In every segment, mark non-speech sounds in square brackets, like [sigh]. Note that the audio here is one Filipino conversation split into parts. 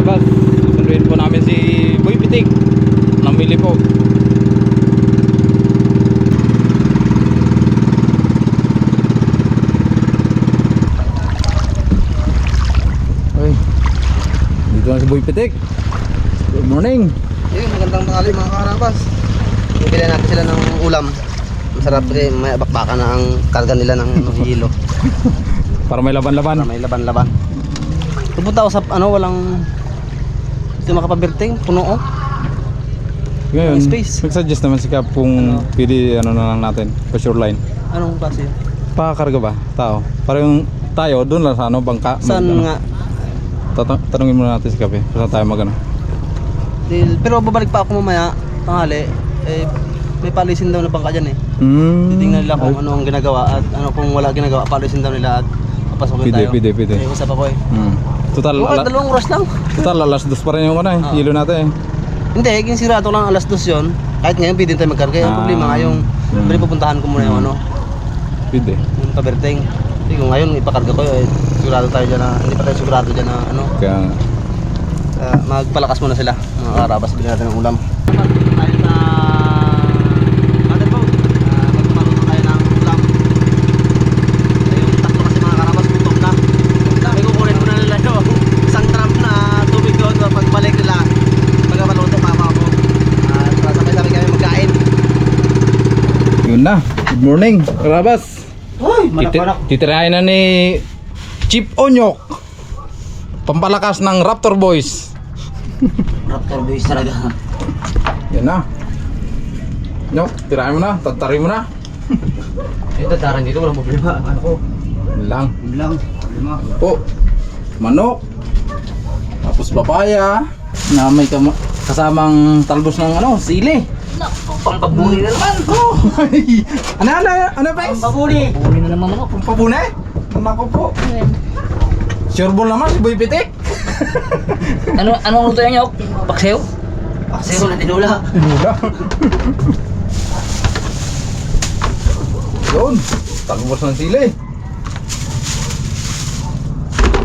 karabas. Susunduin po namin si Boy Pitik. Namili po. Ay, dito na si Boy Pitik. Good morning. Yun, magandang tanghali mga karabas. Bibili natin sila ng ulam. Masarap kasi may bakbaka na ang karga nila ng [laughs] hilo. Para may laban-laban. Para may laban-laban. Pupunta ako sa ano, walang hindi makapabirting, puno oh. Ngayon, space. mag-suggest naman si Kap kung Ano? pwede ano na lang natin, pa shoreline. Anong klase yun? Pakakarga ba? Tao. Para yung tayo, doon lang sa ano, bangka. Saan Mag- ano, nga? Tata- tanungin muna natin si Kap eh. Saan tayo mag ano. Dil- Pero babalik pa ako mamaya, tanghali. Eh, may palisin daw na bangka dyan eh. Hmm. Titingnan nila kung Ay, ano ang ginagawa at ano kung wala ginagawa, palisin daw nila at papasokin Pwede, tayo. pwede, pwede. Eh, usap ako eh. Hmm. Total, Oo, ala- dalawang oras lang. total, alas dos pa rin yung ano eh. Oo. Hilo natin eh. Hindi, yung sigurado lang alas dos yun. Kahit ngayon pwede tayo magkarga. Yung Ah. problema nga yung Hmm. Pero pupuntahan ko muna yung ano, Pwede. yung paberteng. Hindi kung ngayon ipakarga ko eh, sigurado tayo dyan na, hindi pa tayo sigurado dyan na ano, Kaya, uh, magpalakas muna sila. Mga karabas, bilhin natin ng ulam. Tayo sa motherboard. Uh, magmaluto tayo ng ulam. Eh, yung tatlo kasi mga karabas, gutom na. Sabi ko, kunin muna nila yung isang drum na tubig doon. Pagbalik nila, pagkamaluto, mama ako. At uh, sabay-sabay kami magkain. Yun na. Good morning, Karabas. Uy, Titi- titirahin na ni Chip Onyok. Pampalakas ng Raptor Boys. Raptor boys talaga. Yan na. Nyok, tirahin mo na. Tatarin mo na. Ito, daran dito, walang problema. Ano ko? Lang. Lang. Problema. po manok tapos papaya na may kasamang talbos ng ano sili Pampabuli na naman. oh ano ano ano Pex? Pampabuli. Pabuli na naman ako. pampabune nako po sure ball naman si Boy Pitik Ano anong luto niyo? Baksew? Paksiw na tinula. Wala. yun talbos ng sili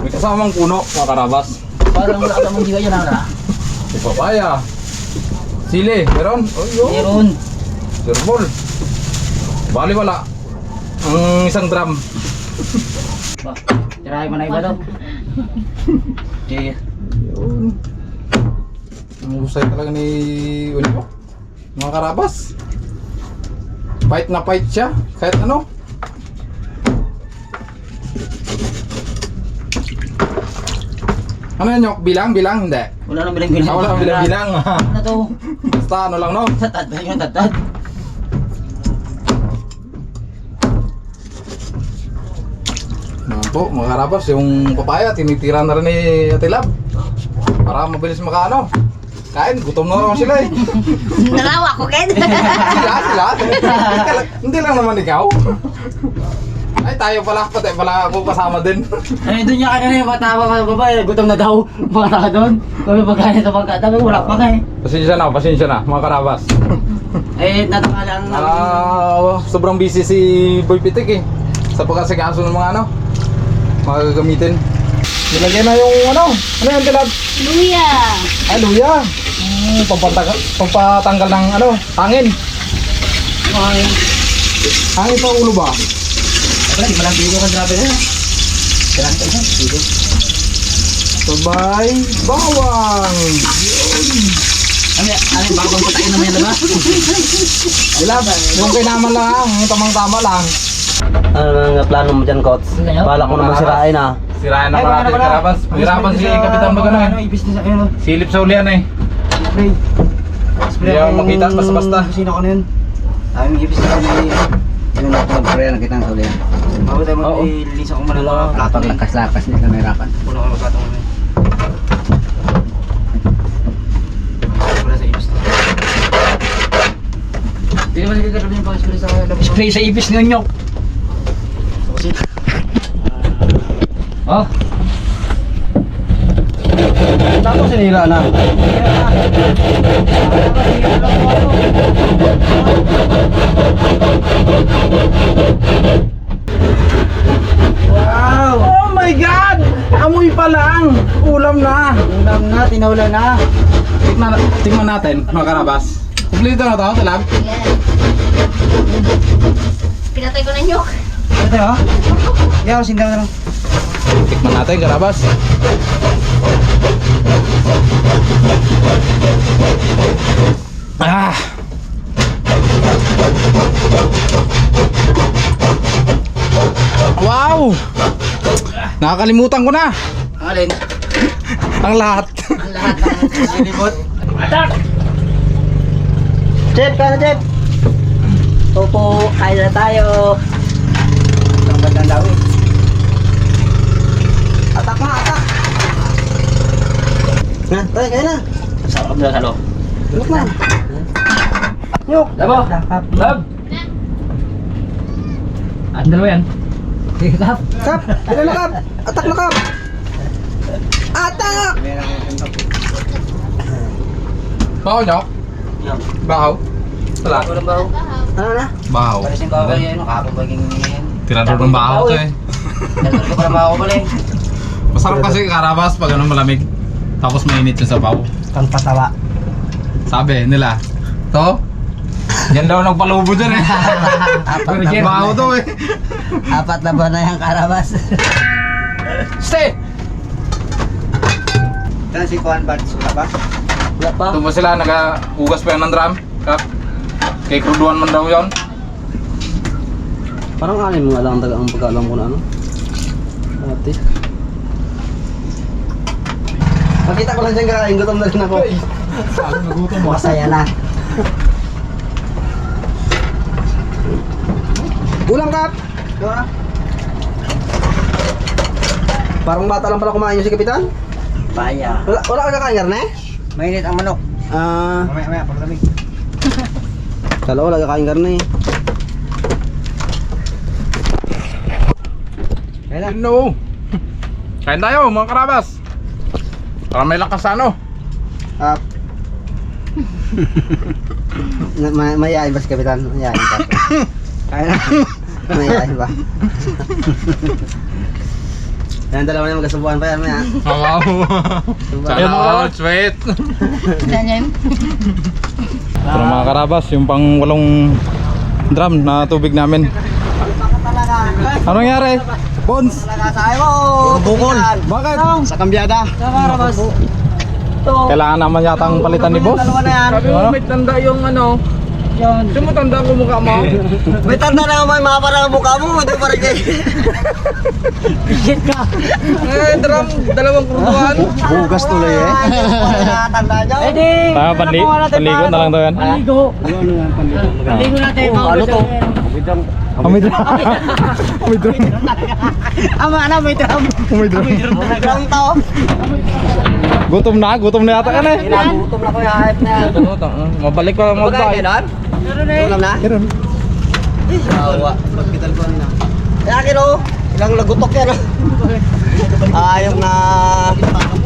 may kasamang puno mga karabas Parang wala ka mong jiwa dyan ha? may papaya sili meron oh yun Meron. Surbol. Bali wala. Ang isang drum. Ba, Tirahin mo na iba daw. [laughs] Sige. Yun. Ang husay talaga ni Unyo. Mga karabas. Fight na fight siya. Kahit ano. Ano yan Nyok? Bilang? Bilang? Hindi. Wala nang bilang-bilang. Ah, wala kang bilang-bilang. Ano to? [laughs] Basta ano lang no? Tatad. Yung tatad. Mga po, mga karabas, yung papaya, tinitira na rin ni Ate Lab. Para mabilis makaano. Kain, gutom na naman sila eh. [laughs] Nalawa ko, Ken. [laughs] sila, sila. Hindi lang naman ikaw. Ay, tayo pala, pati pala ako kasama din. [laughs] Ay, doon niya kanina yung matawa ka babae. Gutom na daw. [laughs] Mga tao doon. Kami pagkain sa bangka. Sabi wala pa nga eh. Pasensya na, pasensya na, mga karabas. [laughs] Eh, natangalan na. Ah, sobrang busy si Boy Pitik eh. Sa pagkasikaso ng mga ano, mga gagamitin. Nilagyan na yung ano, ano yan, Tilab? Luya. Ay, luya. Hmm, pampatanggal, pampatanggal ng ano, hangin. Hangin sa ulo ba? Wala, di malang bigo ka grabe na. Kailangan ka na. Bigo. Sabay, bawang. Ano yan? Ano yung bagong patain naman yan, diba? Tilab, yung kinaman lang, yung tamang-tama lang. Ano nga plano mo dyan, Kots? Ano? Bala ko naman sirain ah. Sirayan na wala natin, na, wala. karabas. Mahirapan si Kapitan Magano Ano, eh. ibis na sa ano. Silip sa ulian eh. Spray. Hindi ako makita basta-basta. Sino ko na yun? Aming ibis na kami. Yung nakapag-pray, nakita ang sulit. Bago tayo Oo. mag-ilis ako man ng mga plato eh. Lakas-lakas nila nahirapan. Puno ko. Wala sa ibis. Hindi naman nagkakaroon yung pang-spray sa labas. Spray sa ibis ng nyok. Oh, Tapos sinira na. Wow! Oh my God! Amoy pa lang! Ulam na! Ulam na. na, tinawala na. Tingnan, tingnan natin, mga karabas. Kumplito na to, talab. Yan. Pinatay ko na nyok. Ito ha? Yaw, sindaw na lang. Tikman natin, karabas. Ah! Wow! Nakakalimutan ko na Alin? [laughs] ang lahat. Ang lahat ng silibot. Jeff, kaya Jeff. Opo, kain na tayo. Ang ganda daw eh. Atak na, atak. Na, tayo, kaya na. Sarap na halo. Look na. Yok. Labo. Lab. Ang dalawa yan. Kap. Kap! Kailan na kap? Atak na kap! Atak! Bahaw nyo? Bahaw? Wala. Baho. Ano na? Bahaw. Palisin ko ako yan. Kapag maging... Tirador ng bahaw to eh. Nagkaroon ko pala baho ko pala eh. Masarap kasi karabas pag ano malamig. Tapos mainit yung sabaw. Kang patawa. Sabi nila, to, yan daw nagpalubo dyan eh. [laughs] Bahaw to eh. Apat na ba na yung karabas? Stay! Yan si Kuan Bart suka ba? Wala pa. Ito ba sila, nag-ugas pa yan ng drum? Kap? Kay kruduan man daw yon. Parang anim nga lang taga ang pagkaalam ko na ano. Ate. Makita ko lang dyan kakain, gutom na rin ako. Masaya na. Ulang kap! Parang bata lang pala kumain yung si Kapitan. Paya. Wala, wala ka kakain karne? Mainit ang manok. Ah, Mamaya, mamaya, paglamig. [laughs] kala wala ka kain karne. Kailan? No! Kain tayo mga karabas! Para may lakas sa ano. Ah. Na- [laughs] may mayayain ba si Kapitan? Mayayain [laughs] ba? Kaya na. Mayayain ba? Yan dalawa na magkasubuan pa yan maya. Wow! Sana all, sweet! Yan yan. Ito na mga karabas, yung pang walong drum na tubig namin. Ano nangyari? Bones! Bukol! Bakit? Sa kambyada! Nakarabas. Kailangan naman yata ang palitan ni boss. Dalawa na yan! Sabi mo, may tanda yung ano. Yan. Sino mo tanda ko mukha mo? [laughs] May tanda na naman mga parang mukha mo, hindi pa rin kayo. eh, drum, dalawang kurduan. Bugas tuloy eh. Tanda nyo? Pwede. Tama, panli panligo na lang daw yan. Paligo. Paligo natin. Ano to? Umidro. Umidro. [laughs] Ama na, may drum. Umidro. Naglang to. Gutom na, gutom na yata yan eh. Nagutom na ko yung hype na yan. Mabalik pa Pagkain magbahay. Kayo doon? Ulam na? Meron. Awa. Pagkital ko na. Kaya akin oh. Ilang lagutok yan oh. [laughs] Ayong na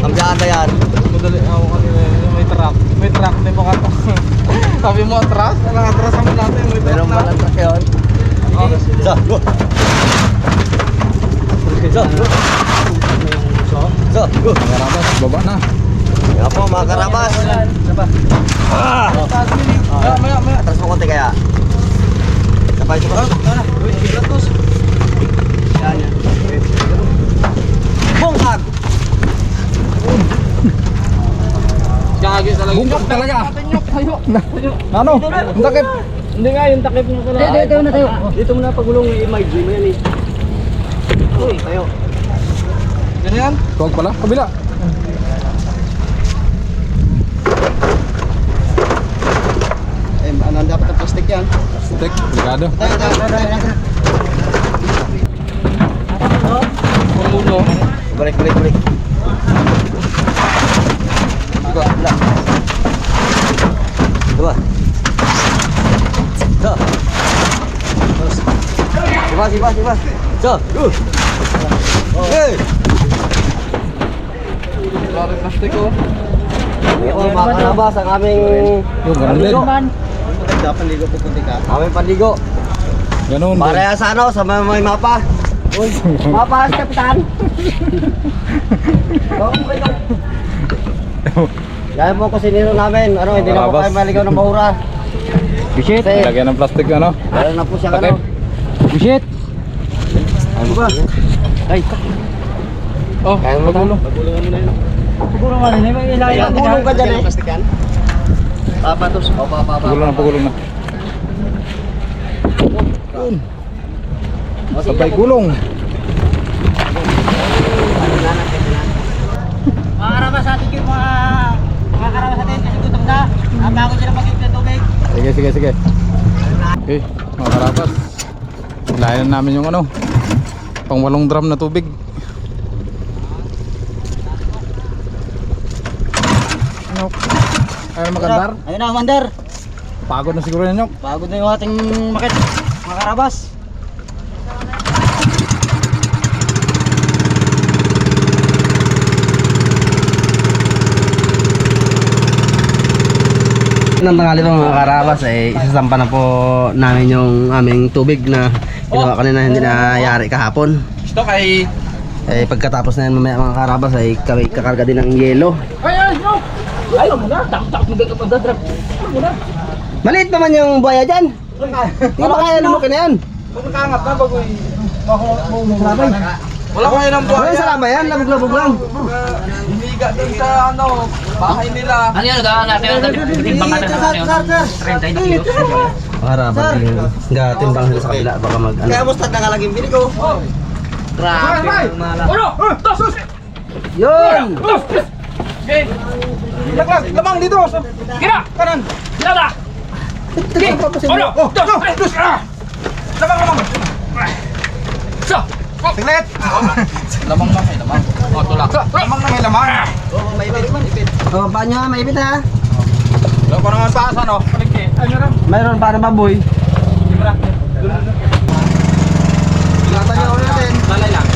kambyada yan. Madali ako kanina may truck. May truck, di ba kata? Sabi mo atras? Kailangan atras naman natin. May truck Meron na. ba ng truck yun? So, go. So, go. So, go. Karabas, baba na. Yan po mga karabas. Ah! Maya, maya, maya. Atras mo konti kaya. Sabay, sabay. Yan, yan. Bungkag! Gagi talaga. Bungkak talaga. Ano? Ang takip. Hindi nga yung takip mo pala. Dito, dito na tayo. Dito mo na pagulong i-mic mo yan eh. Uy, tayo. Ganyan? Tuwag pala. Kabila. Eh, ano dapat ang plastic yan? Stick. Delikado. Tayo, tayo, tayo. Pumuno. Balik, balik, balik. Dua, dua. Dua. So. Terus. Sipa, sipa, sipa. So, uh. Hey. Sorry, plastic ko. Ito mga kalabas ang aming Yung ganun Maganda panligo pupunti ka. Aming panligo. Ganun. Para sa ano, sa mga may mapa. Uy, [laughs] mapa, kapitan. Dahil po kasi nilo namin, ano, hindi na po kayo maligaw ng bahura. Kasi, Lagyan ng plastic ano. dahil na po siya ano. Bisit. Ano ba? Ay. Oh, Kaya mo gulo. Siguro nga rin. May ilagay Kaya natin gulong ka yan. dyan eh. Papatos. O, papapa. Pagulong na, pagulong na. Sabay gulong. Mga karabas sa atin yung mga karabas sa atin kasi gutom na. Ang bago sila mag-ibig ng tubig. Sige, sige, sige. Okay, mga karapas. Layan namin yung ano, pang walong drum na tubig. Ayaw magandar? Ayun na, Wander. Pagod na siguro Nyok. Pagod na yung ating makit. Mga karabas. Nang tangali po mga karabas ay isasampa na po namin yung aming tubig na ginawa kanina hindi na yari kahapon. Gusto kay... Eh pagkatapos na yan mamaya mga karabas ay kami kakarga din ng yelo. Ayaw mo na. Takot-takot mo ka pa dadrap. Maliit naman yung buhaya dyan. Hindi ba kaya lumukin na yan? Kung nakaangat na, bago y... Wala ko yun ang Ano yung salama yan? Labog-labog lang. Hiniga dun sa ano, bahay nila. Ano yun? Gawin natin yung timbang natin sa yun. 30 kilos. Karabas yung gatimbang sila sa kabila baka mag ano. mustad na kalaging bili ko. Grabe ang mala. Uno! Dos! Yun! Okay. Laglag, lamang dito. Kira! Kanan! Lala! Uno! Dos! Dos! Ah! Lamang, lamang! Sa! Tinglet! Lamang na may lamang. O, tulak. Lamang na may lamang. Oh, paano nga maipit ha? Wala pa naman paasa, no? Mayroon para baboy. Ingatan niyo ulit natin. Lalay lang.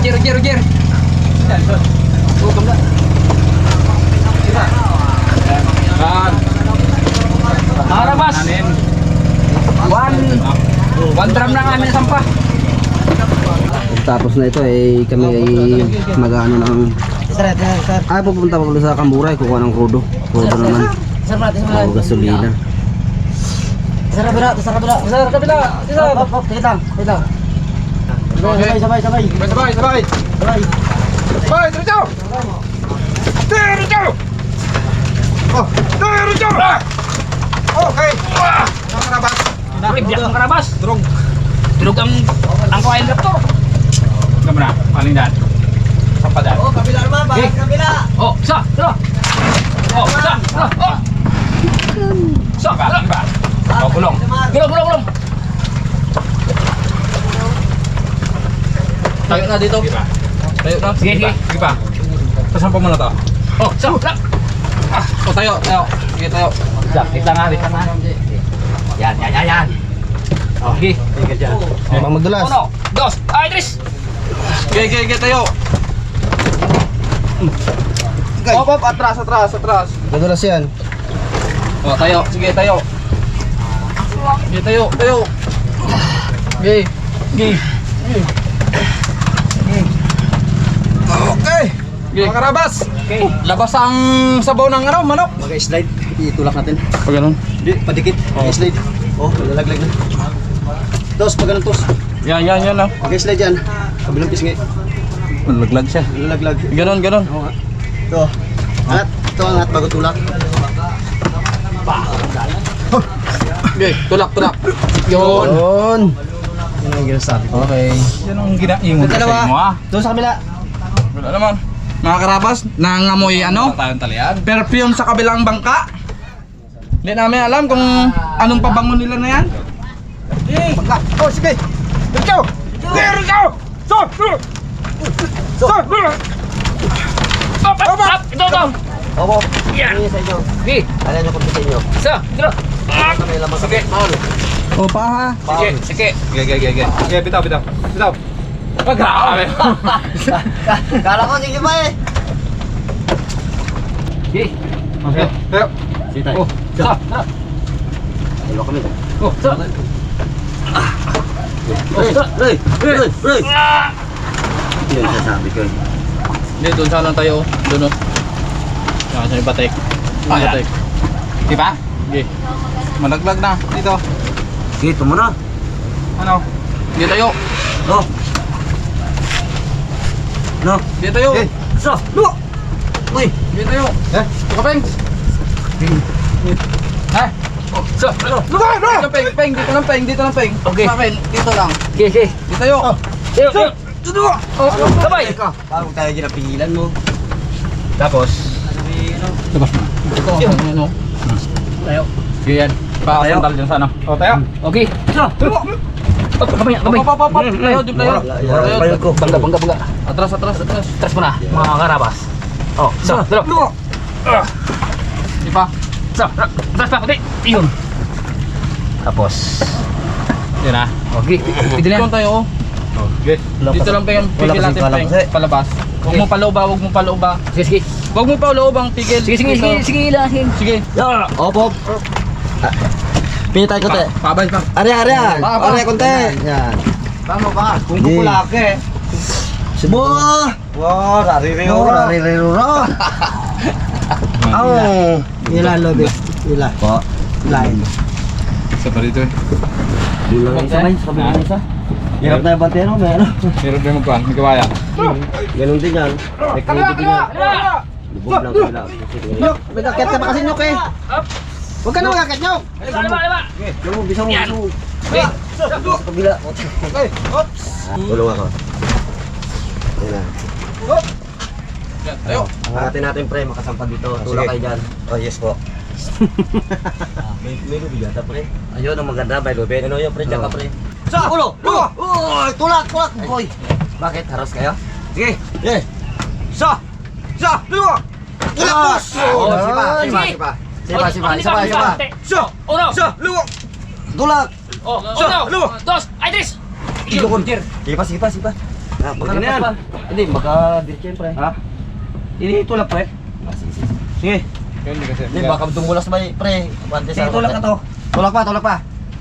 Roger, Roger, Roger. Yan. Harabas. One. One drum lang amin sampah. Tapos na ito ay kami ay mag-ano ng ay pupunta pa sa Kamburay kukuha ng krudo. Krudo naman. Sarap O gasolina. Sarap kabila, sarap kabila. Sarap kabila. Tigit lang. Sabay, sabay, sabay. Sabay, sabay, sabay. Sabay. Sabay, diretso. Diretso. Oh, diretso. Okay. Ang karabas. Biyak ng karabas. Drog. Durog ang ang kuhain raptor. Kamu na, paling dan. Sampai dan. Oh, kabila naman ba? Eh. Kabila. Oh, sa, tara. Oh, sa, tara. Oh. Sa, tara. Oh, gulong. Gulong, gulong, gulong. Tayo na dito. Tayo na. Sige, sige. Sige pa. Kasampa mo na to. Oh, sa, tara. Oh, tayo, tayo. Sige, tayo. Sa, kita nga, kita nga. Yan, yan, yan, yan. Okay. Bang magdulas. Uno, dos, ay, tres. Sige, sige, sige, tayo. Hop, hop, atras, atras, atras. Madulas yan. Oh, tayo. Sige, tayo. Sige, tayo, tayo. Sige. Sige. Okay. Mga karabas. Okay. Labas ang sabaw ng ano, manok. Mag-slide. Itulak natin. Pag ganun. Di, padikit. Mag-slide. Oh, lalaglag na. Tos, pag ganun tos. Yan, yan, yan. ah. Mag-slide yan. Kabilang pisngi. Malaglag siya. Lalaglag. Ganon, ganon. Oo nga. Ito. Angat. Ito angat bago tulak. Okay, tulak, tulak. Yun. Yun. Yun ang ginasabi ko. Okay. Yan ang ko sa dalawa. inyo ah. Doon sa kabila. Wala naman. Mga karabas, nangangamoy ano? tayong talian. Perfume sa kabilang bangka. Hindi namin alam kung anong pabango nila na yan. Bangka. Oh, sige. Let's go. There we go. So, so. Up, up. Ito, ito. Opo. Yan. Sa inyo. Okay. Alam niyo kung sa inyo. Sa, lamang Sige. O, pa ha. Sige, sige. Sige, sige, sige. Sige, bitaw, bitaw. Bitaw. Ah, grabe. Kala ko, sige pa eh. Okay. Okay. Tayo. Sige tayo. Oh, sa, tara. Dalawa kami. Oh, sa. Ray, Ray, Ray, Ray. Yun sasabi ko eh. Hindi, doon sana tayo. Doon o. Yan, sa may batik. Ah, yan. batik. Di ba? Sige. Malaglag na. Dito. Dito mo na. Ano? Dito tayo. No. No. Dito tayo. Eh, so, no. Uy. Dito tayo. Eh, kapeng. Ha? Oh, so, ano? Luka, luka! Dito peng, peng, dito lang peng, dito lang peng. Okay. Sa akin, dito lang. Okay, okay. Dito tayo. Yo, yo. Dito. Oh, sabay. Bago tayo ginapigilan mo. Tapos, labas mo. Ito, ano, ano. Tayo. Sige yan. Pakasandal dyan sa ano. O, tayo. Okay. So, Oh, kamay, kamay. Pop, pop, pop, dito tayo. Wala, Tayo. ko. Bangga, bangga, bangga. Atras, atras, atras. Tras mo na, mga karabas. Oh, so, dalo. Di pa. So, tras pa, kunti. Iyon. Tapos, Yan na. okay. Pwede na tayo. oh. Okay. Dito lang pa yung pigil natin kasi. Palabas. Huwag mo palooba, huwag mo palooba. Sige, sige. Huwag mo palooba ang pigil. Sige, sige, sige, sige, lang, sige. Sige. Yo, opo. Pinitay ko te. Pa, pabay pa. Are, are, are. Konti. Yan. Tama ba? Kung kukulake. Subo. Wow, naririyo Nora. ra. Naririyo ra. Ang. Ila, lobe. Ila. Po. Line. Isa pa dito eh. Bilang isa, may sabi mo isa. Hirap na yung bantero, may ano. Meron din magkuhan. May kawaya. Ganun din yan. May credit din yan. Lubog lang kabila. Nyok, may kakit ka pa kasi nyok eh. Huwag ka na magkakit nyok. Lima, lima, lima. Bisa mo, bisa mo. Okay. Sa kabila. Okay. Oops. Tulong ako. Ayun na. Yan, Tayo. Angatin natin pre, makasampag dito. Tulak sige. kayo dyan. Oh yes po. [laughs] may may lubi yata pre. Ayun ang maganda by lubi. Ano yun pre, dyan ka pre. Sa ulo! Ulo! Uy! Tulak! Tulak! Boy! Bakit? Haras kayo? Sige! Yeah! Sa! Sa! Dalawa! Tulak! Oh, sipa! Sipa! Sipa! Sipa! Sipa! Sipa! Sipa! Sa! Uno. Sa! Dalawa! Tulak! Oh, uno. dalawa. Dos. Ay, tres. Ilokon. Sige pa, sige pa, sige pa. Ah, baka Sige na pa. Hindi, baka dirchen pre. Ha? Ini tulak pre. Sige. Hindi baka dumulas ba pre? Sige, tulak ka to. Tulak pa, tulak pa.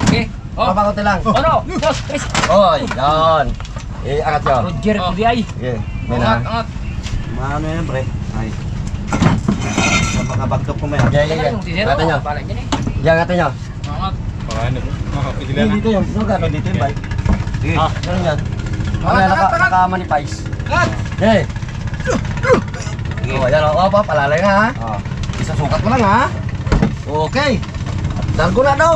Okay. Oh. Papakote lang. Uno. Dos. [laughs] Tres. Oy, yan. Eh, angat yun. Roger Oh. Sige. May Angat, na. angat. Maano yan pre? Ay. Bagtok ko may. Yan, yan, yan. Angatan nyo. Yan. Yan, angatan nyo. Ano. Na. dito yung. Ano gano'n dito yung bike? Sige. Ah. Ganun yan. Ano, angat, naka, angat. naka-manifest. Angat. Hey. Oh, yan oh. Oh, pa, palalay nga ha. Oh. Isa sukat mo lang ha. Okay. Largo na daw.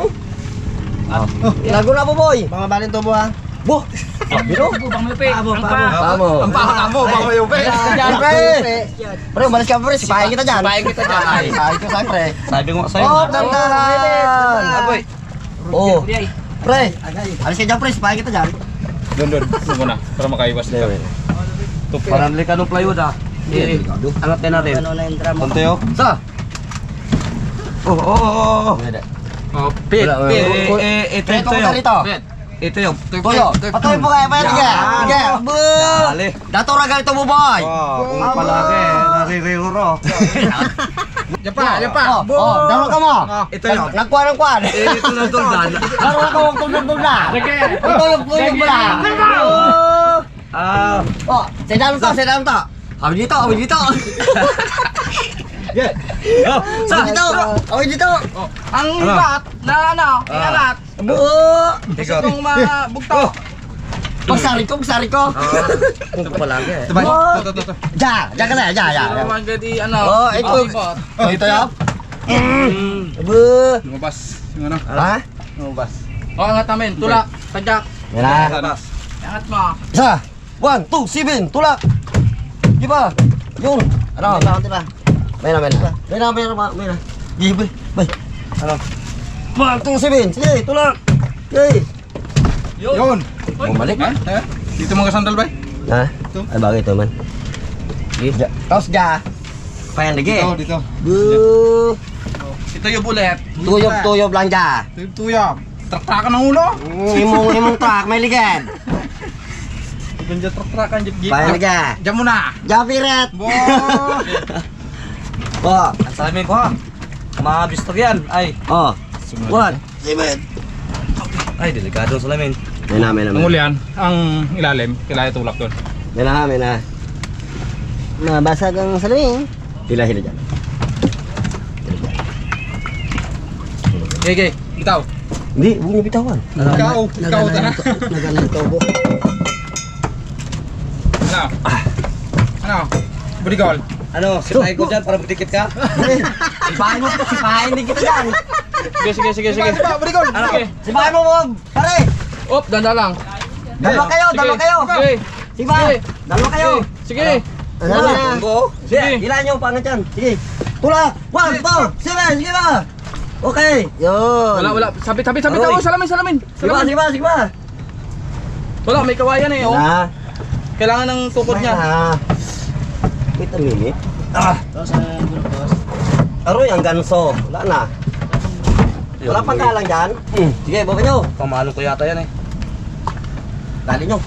Oh. Largo na po, boy. Mga balin to, ha. Bo. Sabi no. Bang mo pe. Abo, Ang abo. pa. Amo. Ang pahang mo, baka yung pe. Yan, pre. Pre, umalis ka pre. Sipahin kita dyan. Sipahin kita dyan. Sipahin ko sa'yo, pre. Sabi ko sa'yo. Oh, dandahan. Aboy. Oh. Kudiay. Pre, alis ka dyan, pre. Sipahin kita dyan. Doon, doon. Doon muna. Para makaiwas ka. Tupi. Parang ka ng plywood, ha. Eh, angat din natin. Ano na yung drama? Konti oh. Sa? Oh, oh, oh, oh. Oh, pit, Wala, pit. wala. Eh, eh, ito, Ito, ito ito, yung. ito. Pit. Ito yung. Toyo, patuloy po kayo, pwede ka. Sige. Dali. Dato ra ganito mo, boy. Wow, kung Abo. palaki. Naririro. [laughs] Yan pa, yan pa. Oh, oh, daro ka mo. Oh, ito yun. Nagkuha ng kuhan. Eh, ito na tuldan. [laughs] Daro ka, huwag tulog na. Sige. Tulog, tulog mo na. Ah. Oh, sedang to, sedang to. Kami dito, kami dito. Yeah. [laughs] Sa dito, kami dito. Ang bat na ano, inangat. Bu. Gusto kong mabugto. Pagsari ko, pagsari ko. Ito pa lang eh. Ito ba? Ito, ito, ito. Ja, ja ka na, ja, ja. Ito naman gadi, ano. Oh, ito. ibot. Oh, ito yun. Bu. Lumabas. Yung ano? Ha? Lumabas. Oh, angat namin. Tulak. Tadyak. Yan na. Tatas. Angat mo. Isa. One, two, seven, tulak. Di ba? Yun. Ano? May na, may na. May na, may na, may na. Di ba? Bay. Ano? One, two, seven. Sige, tulak. Yay. Yun. Bumalik. Ha? Ha? Dito mga sandal ba? Ha? Ay, bakit ito man? Ja. Tapos ja. Payan lagi. Dito, dito. Bu. Ito yung bullet. Tuyog, tuyog lang ja. Ito yung tuyab. Traktrakan ng ulo. [laughs] Imong, imong truck, may ligad. Ganja traktrakan jeep jeep. Payan lagi. Diyan mo na. Ja, piret. Bo. [laughs] Po. Ang salamin ko ha. Mga bistor yan. Ay. Oh. One, seven. Ay, delikado ang salamin. May na, may na, Ang ulian, ang ilalim, kailangan tulak doon. May na, may na. mabasag ang salamin. Hila-hila dyan. Okay, okay. Ikaw. Hindi, huwag niyo bitawan. Ikaw. Ikaw ka na. Nagana yung tubo. Ano? Ano? Budigol. Ano, sipahin ko dyan para budikit ka? sipahin mo po, sipahin din kita dyan. Sige, sige, sige, sige. Budigol. Ano? Sige. Sipahin mo, Bob! Pare! Op, danda lang. Dalawa kayo, dalawa kayo! Sige. Sige. Dalawa kayo! Sige. Ano Ano? Sige, ilan nyo pangat dyan? Sige. Tulak! One, two, seven, sige ba? Okay! Yun. Wala, wala. Sabit, sabit, sabit. Oh, salamin, salamin. Sige ba, Salamin. sige ba, sige ba? Wala, may kawayan eh. Oh. Ah, Kailangan ng tukod niya. ah. Wait a minute. Ah! Aroy, ang ganso. Wala na. Wala pang galang dyan. Hmm. Sige, baba nyo. Pamalo ko yata yan eh. Dali nyo.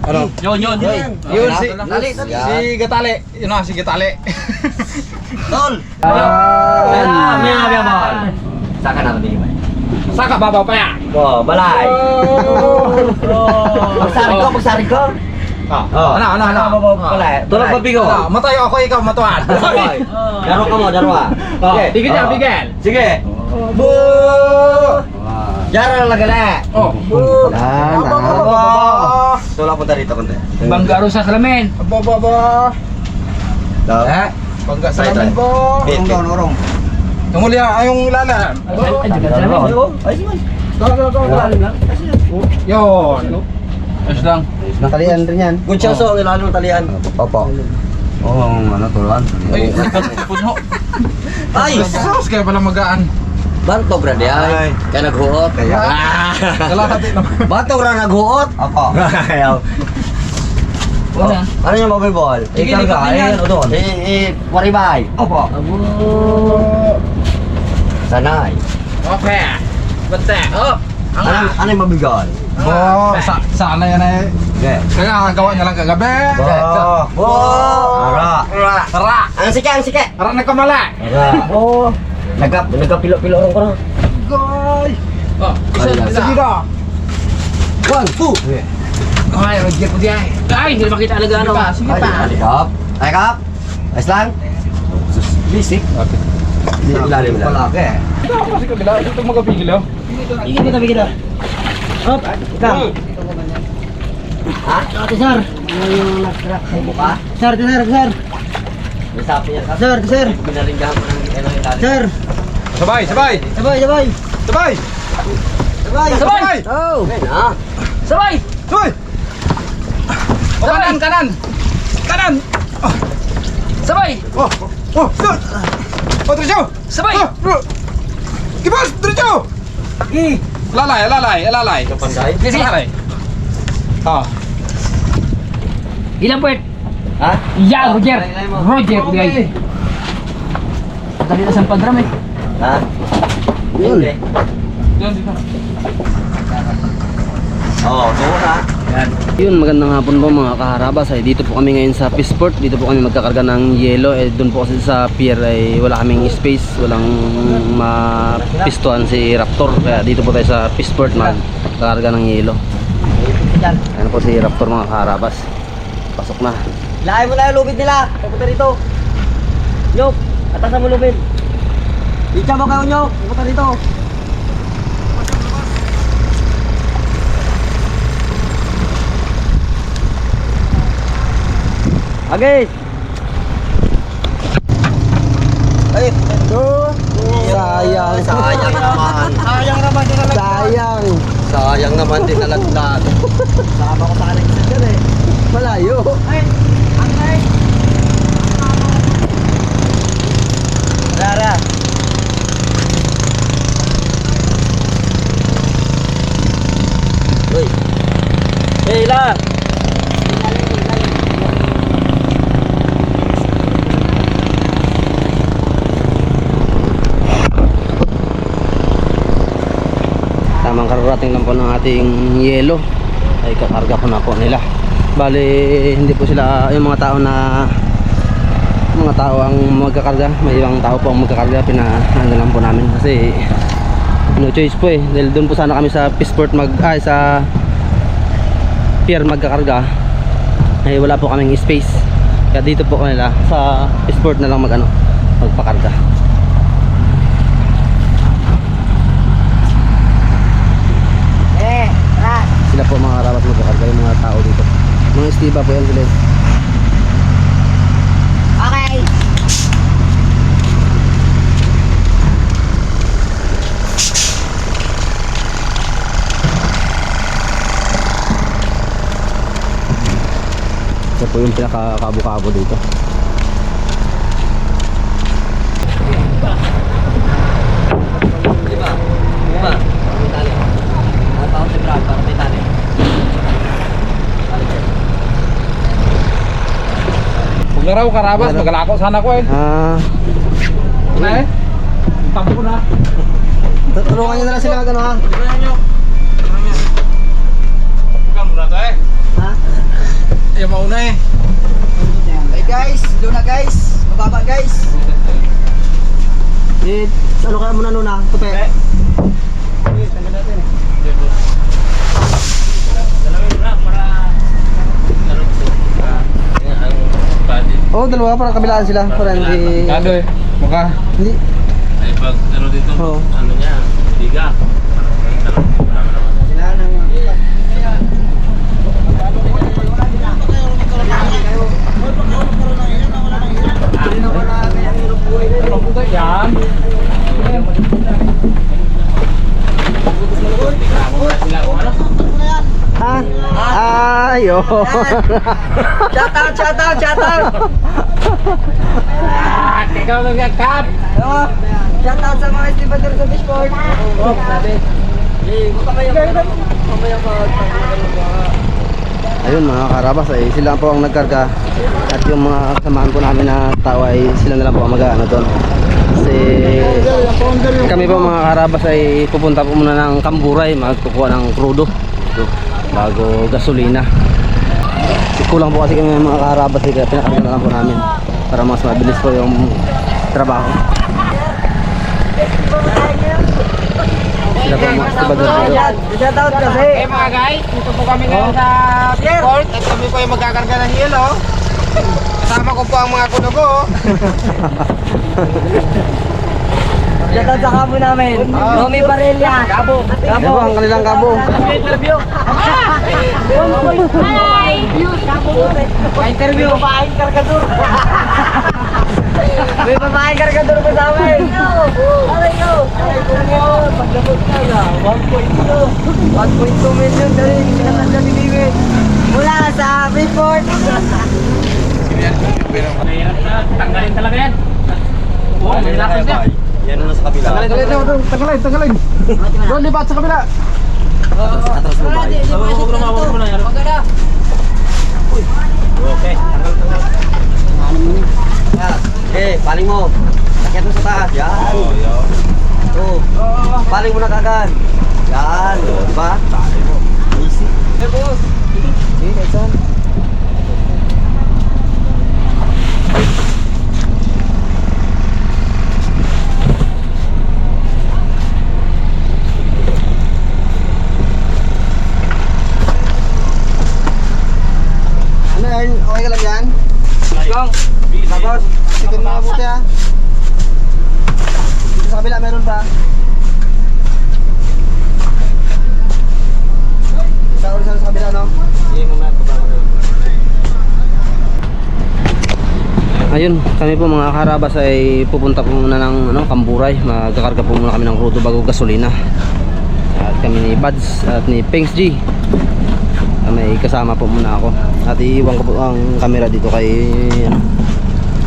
Ano? Yun, yun. Yan. Yun, si, Dali, dali. si Gatali. Yun na, si Gatali. [laughs] Tol! Ah, may abi abal. Saka na din ba? Saka babaw pa yan. Oh, balay. Pagsarin ko, pagsarin ko. Ah, Oh. ano, ano, ano? Balay. Tulak pabigo. Ano, matayo ako, ikaw matuan. Daro [laughs] ka mo, daro ka. Oh, bigyan niya, bigyan. Sige. Bu. Jara lang gala. Oh. Yan. Tulak po dito konti. Banggaro sa salamin. Baba, baba. Daw. Eh, bangga sa salamin po. Bit, bit. orong. Yung huli, ah, yung lala. Ay, sige. Yun. Ayos lang. Talian rin yan. Good ang ilalim ng talian. Opo. Oo, ano, tuluan. Ay, [laughs] puno. Ay! Sus, kaya pala magaan. Bantog ra di ay. Kaya naghuot. Kaya. Kalahati naman. Bantog ra naghuot. Opo. Ayaw. Wala. Ano yung mobile ball? Sige, Ikaw ka, eh, ano doon? Eh, eh, waribay. Opo. Sanay. Okay. Bante. Oh. Ang Ano, ano yung mobile ball? Bo, sa sana yan eh. Okay. Kaya gawa niya lang kagabi. Bo. Bo. Ara. Ra. Ra. Ang sike, ang sike. Ra nagkamala. Ara. Bo. Nagap, nagapilo-pilo rin ko na. Oh, isa Ay, isa. sige ka. One, two. Ay, Roger po diyan. Ay, hindi makita alaga ano. Sige pa. Alikap. Alikap. Ayos lang. Sus, bisik. Di ilalim lang. Palaki. Kasi kabila, dito magapigil oh. Bigyan kita, bigyan kita. Hop, ikaw. Ha? Ate, sir. Ano yung nag-crack sa Buka? Sir, sir, sir. Yan. Sir, sir. Ano ilalim. Sir. Sabay, sabay. Sabay, sabay. Sabay. Sabay. Sabay. Oh. Sabay. Sabay. O, kanan, kanan. Kanan. Oh. Sabay. Oh, oh, sir. Oh, diretso. Sabay. Oh, bro. Kibas, diretso. Okay. Lalay, lalay, lalay. Panday. Yes, lalay. Ah. Ilang puwet? Ha? Ya, Roger. Roger, bigay. Dali na sa padram eh. Ha? Yun. Diyan, dito. Oo, tuwa na. Yun, magandang hapon po mga kaharabas. Ay, dito po kami ngayon sa Peaceport. Dito po kami magkakarga ng yelo. Eh, doon po kasi sa pier ay wala kaming space. Walang mapistuhan si Raptor. Kaya dito po tayo sa Peaceport magkakarga ng yelo. Ayan po si Raptor mga kaharabas. Pasok na. Lahay mo na yung lubid nila. Pupunta rito. Nyok, atasan mo lubid. Itcha mo kayo, Nyok. Pupunta rito. Agit! Ay, Sayang. Sayang naman. Sayang naman din Sayang. Sayang naman din nalaglag. [laughs] Sama ko sa kanig isa dyan eh. Malayo. Rara. Uy. Hey, la. Tamang kararating lang po ng ating yelo ay kakarga ko na po nila. Bali, hindi po sila yung mga tao na mga tao ang magkakarga. May ibang tao po ang magkakarga. Pinaano lang po namin kasi no choice po eh. Dahil doon po sana kami sa Peaceport mag ay sa pier magkakarga. Ay wala po kaming space. Kaya dito po kanila sa sport na lang mag ano, magpakarga. Eh. Sila po mga karabat magpakarga yung mga tao dito. Mga estiba po yan sila. eh. Okay. Ito po yung pinakakabo-kabo dito. Diba? Diba? Tali. Ang tao si Brad, parang may tali. Huwag na raw karabas, magalako sana ko eh. Ah, Na eh. Tampo na. tulungan niyo na lang sila gano ha. Eh, mauna eh. Hey guys, doon na guys. Mababa guys. Eh, ano kaya muna nuna? Tupe. Oh, dalawa para kabilaan sila. Para hindi... Kado eh. Mukha. Hindi. Ay pag ano dito, Oo. ano niya, biga. Yan? Ha? Ayo. Out, shout out. Ikaw nagkakap. Oh, shout out sa mga estibador sa Fishport. Oh, sabi. Eh, baka kayo mamaya mag Ayun mga karabas ay sila po ang nagkarga at yung mga kasamahan po namin na tao ay sila na lang po ang mag-ano doon. Kasi kami po mga karabas ay pupunta po muna ng Kamburay magkukuha ng crudo Ito, bago gasolina. Kulang po kasi kami mga karabas eh, kaya pinakarga na lang po namin para mas mabilis po yung trabaho. Sila po ang mga sabador dito. Shout out kasi. Eh mga guys, dito po kami ngayon sa port at kami po ay magkakarga ng yelo. Kasama ko po ang mga kunugo. Shout out sa kabo namin. Nomi Barilla. Kabo. Po ang kanilang kabo. Interview. Hi! Pa-interview. Babaeng kargador. May babaeng kargador pa sa amin. Aray ko. Aray ko yun. Paglabot na na. 1.2. 1.2 million dali. Kinasal ni David. Mula sa Freeport. Tanggalin talaga yan. Oo, may lapis yan. Yan na sa kabila. Tanggalin, tanggalin, tanggalin. Doon, libat sa kabila. Atras mo ba? Huwag na, huwag na. Okay. Yan. Eh, paling mo. Sakyan mo sa taas. Yan. Oh, yan. Oh. Paling mo na kagad. Yan. Oh, di ba? Paling mo. Easy. Eh, boss. Okay, kahit saan. Ano yan? Okay ka lang yan? Gang. Tapos, sikin mo mabuti ha. Dito sa kabila meron pa. Sa ulit sa kabila no? Ayun, kami po mga karabas ay pupunta po muna ng ano, Kamburay. Magkakarga po muna kami ng crudo bago gasolina. At kami ni Buds at ni Pengs G. Ah, may kasama po muna ako. At iiwan ko po ang camera dito kay ano,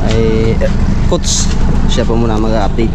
ay eh, Coach. Siya po muna mag-update.